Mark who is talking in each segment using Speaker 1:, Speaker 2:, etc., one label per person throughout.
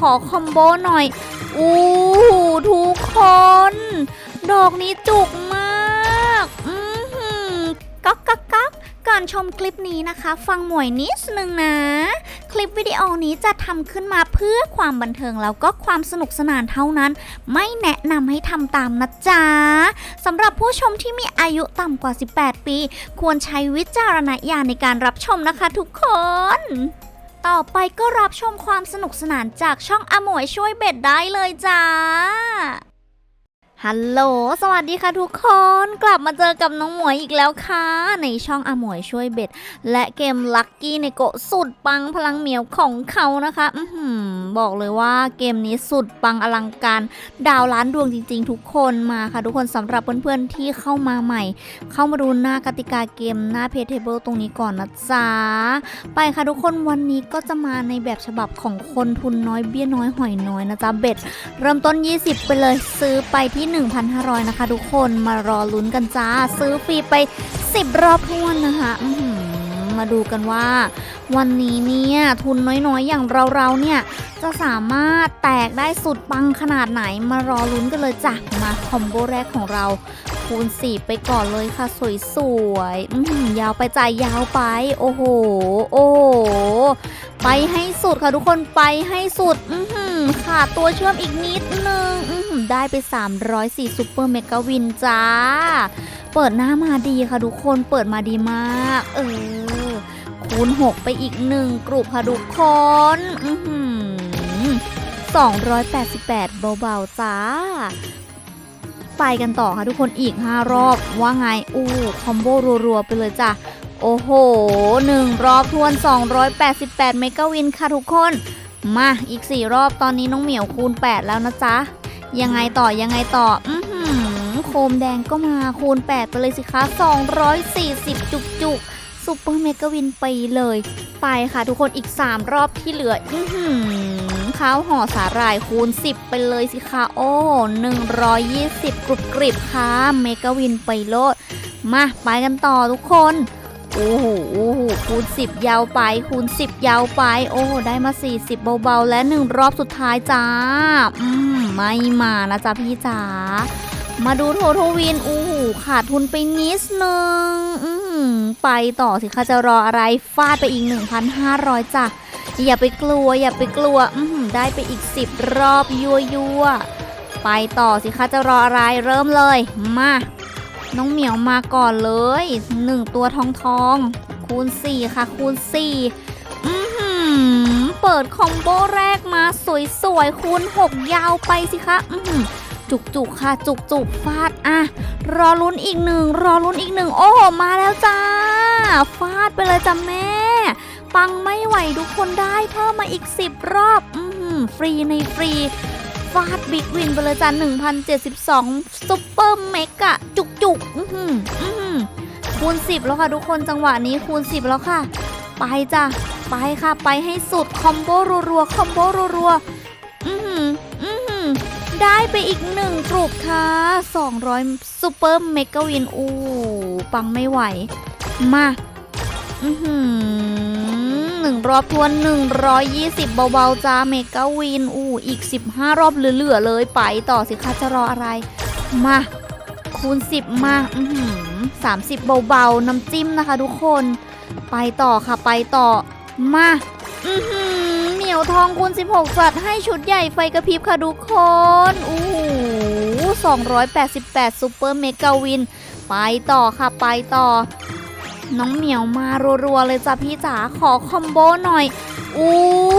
Speaker 1: ขอคอมโบหน่อย อู้หูทุกคน ดอกนี้จุกมากอือหือก๊อกก๊อกก๊อกก่อนชมคลิปนี้นะคะ ฟังหมวยนิดนึงนะ คลิปวิดีโอนี้จะทำขึ้นมาเพื่อความบันเทิงแล้วก็ความสนุกสนานเท่านั้น ไม่แนะนำให้ทำตามนะจ๊ะสำหรับผู้ชมที่มีอายุต่ำกว่า 18 ปี ควรใช้วิจารณญาณในการรับชมนะคะทุกคน ต่อไปก็รับชมความสนุกสนานจากช่องอมวยช่วยเบ็ดได้เลยจ้า ฮัลโหล สวัสดีค่ะทุกคน กลับมาเจอกับน้องหมวยอีกแล้วค่ะ ในช่องอมวยช่วยเบ็ด และเกมลัคกี้ในโกสุดปังพลังเหมียวของเขานะคะ อือหือบอกเลยว่าเกมนี้สุดปังอลังการ ดาวล้านดวงจริง ๆ ทุกคนมาค่ะ ทุกคนสำหรับเพื่อนๆที่เข้ามาใหม่ เข้ามาดูหน้ากติกาเกมหน้าเพจเทเบิลตรงนี้ก่อนนะจ๊ะ ไปค่ะทุกคนวันนี้ก็จะมาในแบบฉบับของคนทุนน้อยเบี้ยน้อยหอยน้อยนะจ๊ะเบ็ด เริ่มต้น 20 ไปเลยซื้อไปที่1,500 นะคะ ทุกคนมารอลุ้นกันจ้า ซื้อฟรีไป 10 รอบทวนนะคะมาดูกันว่า วันนี้เนี่ยทุนน้อยๆ อย่างเราๆเนี่ยจะสามารถแตกได้สุดปังขนาดไหนมารอลุ้นกันเลยจ้ะมาคอมโบแรกของเรา คูณ 4 ไปก่อนเลยค่ะ สวยๆอื้อหือยาวไปจ่ายยาวไป โอ้โห โอ้โห ไปให้สุดค่ะทุกคนไปให้สุดอือหือขาดตัวเชื่อมอีกนิดนึงอืได้ไป 304ซูเปอร์เมกาวินจ้า เปิดหน้ามาดีค่ะทุกคนเปิดมาดีมาก เออ คูณ 6 ไปอีกหนึ่งกลุ่มค่ะทุกคนอือหือ288 เบา ๆ จ้า ไปกันต่อค่ะทุกคนอีก 5 รอบว่าไงอู้คอมโบรัวๆไปเลยจ้ะโอ้โหหนึ่งรอบทวน 288 เมกะวินค่ะทุกคน มาอีก 4 รอบตอนนี้น้องเหมียวคูณ 8 แล้วนะจ๊ะ ยังไงต่อยังไงต่อ อือหือโคมแดงก็มาคูณ 8 ไปเลยสิคะ 240 จุกจุกซุปเปอร์เมกะวินไปเลย ไปค่ะทุกคนอีก 3 รอบที่เหลือ อือหือ ข้าวห่อสาหร่ายคูณ 10 ไปเลยสิคะโอ้120 กรุบกริบค่ะเมกะวินไปโลด มาไปกันต่อทุกคน โอ้โหโอ้โหคูณ 10 ยาวไป คูณ 10 ยาวไป โอ้ได้มา 40 เบาๆ และ 1 รอบสุดท้ายจ้า อืม ไม่มานะจ๊ะพี่จ๋ามาดูโทโทวินโอ้โหขาดทุนไปนิดนึง อืม ไปต่อสิคะจะรออะไรฟาดไปอีก 1,500จ้ะ อย่าไปกลัว อย่าไปกลัวอืได้ไปอีก10รอบยัวยัวไปต่อสิคะจะรออะไรเริ่มเลย มา น้องเหมียวมาก่อนเลย1ตัวทองทอง คูณ4ค่ะ คูณ4อือหือเปิดคอมโบแรกมาสวยๆคูณ6ยาวไปสิคะอือหือจุกค่ะ จุกๆฟาดอะ รอลุ้นอีกหนึ่งรอลุ้นอีกหนึ่งโอ้มาแล้วจ้า ฟาดไปเลยจ้ะแม่ ปังไม่ไหวทุกคนได้เพิ่มมาอีก 10 รอบอือหือฟรีในฟรีฟาดบิ๊กวินไปเลยจ้ะ1,072ซุปเปอร์เมกะจุกจุกอื้อหืออื้อหือคูณ 10 แล้วค่ะทุกคนจังหวะนี้คูณ 10 แล้วค่ะ ไปจ้ะไปค่ะ ไปให้สุด คอมโบรัวๆคอมโบรัวๆอือหืออื้อหือได้ไปอีกหนึ่งกรุปค่ะ 200ซุปเปอร์เมกะวินอู้ปังไม่ไหว มา หือหนึ่งรอบทวน120 เบาๆจ้าเมกาวิน อู้อีก 15 รอบเหลือๆเลยไปต่อสิคะจะรออะไร มา คูณ 10 มาอือหือ30เบาๆ น้ำจิ้มนะคะทุกคน ไปต่อค่ะไปต่อ มาอือหือเหมียวทองคูณ 16 จัดให้ชุดใหญ่ไฟกระพริบค่ะทุกคนอู้หู288ซุปเปอร์เมกาวิน ไปต่อค่ะไปต่อ น้องเหมียวมารัวๆเลยจ้ะพี่จ๋าขอคอมโบหน่อย อู้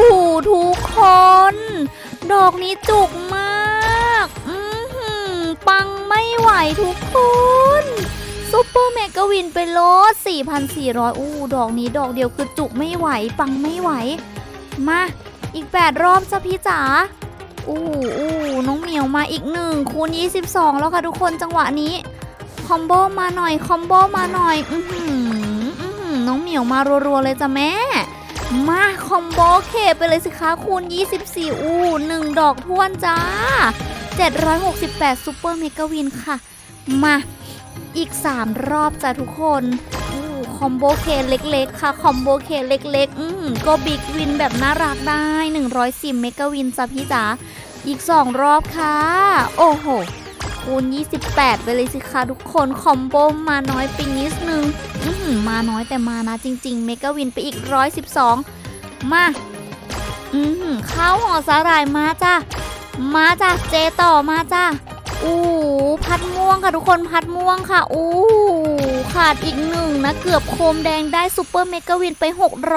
Speaker 1: หูทุกคน ดอกนี้จุกมากอือหือปังไม่ไหวทุกคนซุปเปอร์เมกวินไปโลด4,400 อู้ดอกนี้ดอกเดียวคือจุกไม่ไหว ปังไม่ไหว มา อีก 8 รอบจ้ะพี่จ๋าอู้อู้น้องเหมียวมาอีกหนึ่งคูณ22 แล้วค่ะทุกคนจังหวะนี้ คอมโบมาหน่อย คอมโบมาหน่อย อื้อหือ น้องเหมียวมารัวๆเลยจ้ะแม่ มาคอมโบเคไปเลยสิคะคูณ 24 อู้หนึ่งดอกทวนจ้า 768ซูเปอร์เมกะวินค่ะ มาอีก 3 รอบจ้ะทุกคนอูคอมโบเคเล็กๆ ค่ะ คอมโบเคเล็กๆ อือหือก็บิ๊กวินแบบน่ารักได้ 110 เมกะวินจ้ะพี่จ๋า อีก 2 รอบค่ะ โอ้โห คูณ 28 ไปเลยสิคะทุกคน คอมโบมาน้อยไปนิดนึงมาน้อยแต่มานะจริง ๆ เมกะวินไปอีก 112 มาอือหือข้าวห่อสาหร่ายมาจ้ะมาจ้ะเจต่อมาจ้ะอู้พัดม่วงค่ะทุกคนพัดม่วงค่ะอู้ขาดอีกหนึ่งนะ เกือบโคมแดงได้ซูเปอร์เมกะวินไป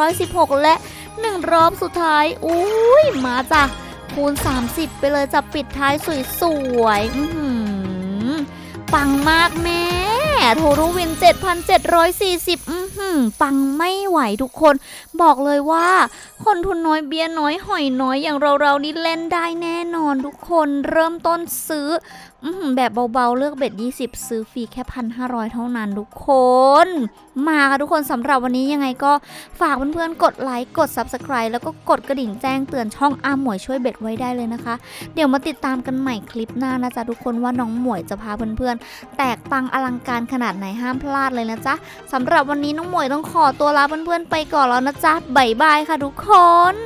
Speaker 1: 616 และ 1 รอบสุดท้าย อุ้ยมาจ้ะ คูณ 30 ไปเลยจะปิดท้ายสวยๆอื้อหือปังมากแม่โทรุวิน 7,740 อื้อหือปังไม่ไหวทุกคน บอกเลยว่า คนทุนน้อยเบียร์น้อยหอยน้อยอย่างเราๆนี่เล่นได้แน่นอนทุกคนเริ่มต้นซื้อ แบบเบาๆ เลือกเบ็ด 20 ซื้อฟรีแค่พันห้าเท่านั้นทุกคน มาค่ะทุกคนสำหรับวันนี้ยังไงก็ฝากเพื่อนๆ กดไลค์ กด Subscribe แล้วก็กดกระดิ่งแจ้งเตือนช่องอาหมวยช่วยเบ็ดไว้ได้เลยนะคะ เดี๋ยวมาติดตามกันใหม่คลิปหน้านะจ๊ะทุกคนว่าน้องหมวยจะพาเพื่อนๆ แตกปังอลังการขนาดไหนห้ามพลาดเลยนะจ๊ะสำหรับวันนี้น้องหมวยต้องขอตัวลาเพื่อนๆไปก่อนแล้วนะจ๊ะบ๊ายบายค่ะทุกคน